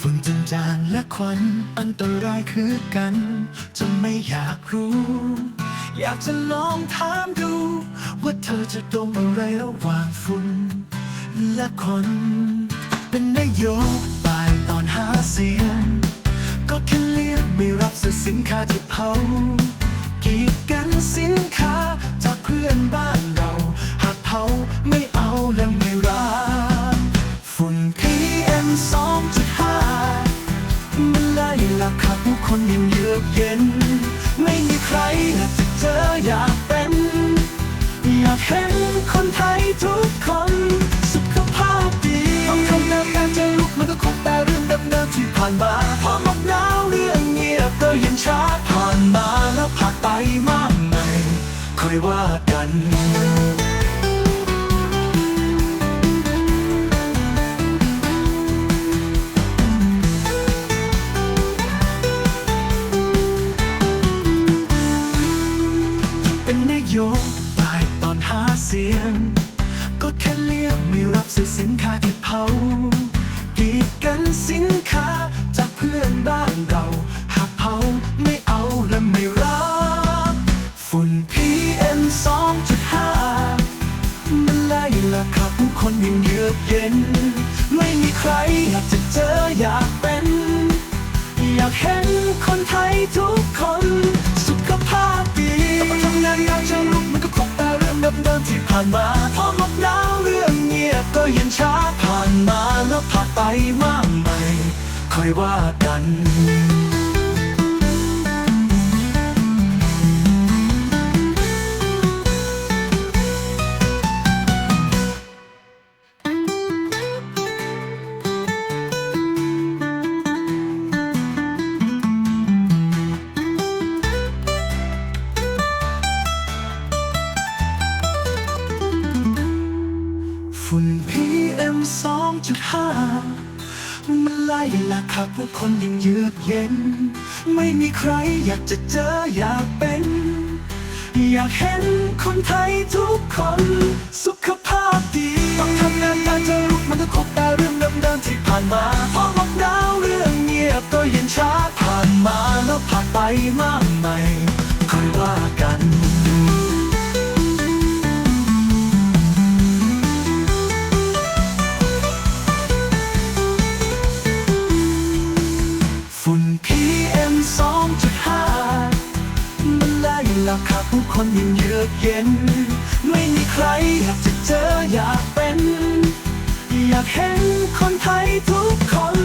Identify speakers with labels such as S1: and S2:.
S1: ฝุ่นจางและควันอันตรายคือกันจนไม่อยากรู้ อยากจะลองถามดู ว่าเธอจะดมอะไรระหว่างฝุ่นและควันเป็นนโยบายตอนหาเสียง ก็แค่เลียงไม่รับซื้อสินค้าที่เผากีดกันสินค้า ผู้คนยังเยือกเย็น ไม่มีใครอยากจะเจออยากเป็น อยากเห็นคนไทยทุกคน สุขภาพดีต้องทำงานการจะลุกมันก็คงแต่เรื่องเดิมๆที่ผ่านมา พอหมดหนาวเรื่องเงียบก็เย็นช้าผ่านมาแล้วผ่านไปมากมายค่อยว่ากัน สียง ก็แค่เลียงไม่รับซื้อสินค้าที่เผากีดกันสินค้าจากเพื่อนบ้านเรา หากเผาไม่เอาและไม่รับ ฝุ่น PM 2.5มันไล่ละครับผู้คนยังเยือกเย็น ไม่มีใครอยากจะเจออยากเป็น อยากเห็นคนไทยทุกคน ยบก็เย็นช้าผ่านมาแล้วผ่านไปมากมายค่อยว่ากัน 2.5 มันไล่ละครับผู้คนยังเยือกเย็น ไม่มีใครอยากจะเจออยากเป็น อยากเห็นคนไทยทุกคน สุขภาพดี ต้องทำงานกาจะลุกมันก็คงแต่เรื่องเดิมๆที่ผ่านมาพอหมดหนาวเรื่องเงียบก็เย็นช้าผ่านมาแล้วผ่านไปมาก ไล่ลักขับผู้คนยิ่งเยือกเย็น ไม่มีใครอยากจะเจออยากเป็น อยากเห็นคนไทยทุกคน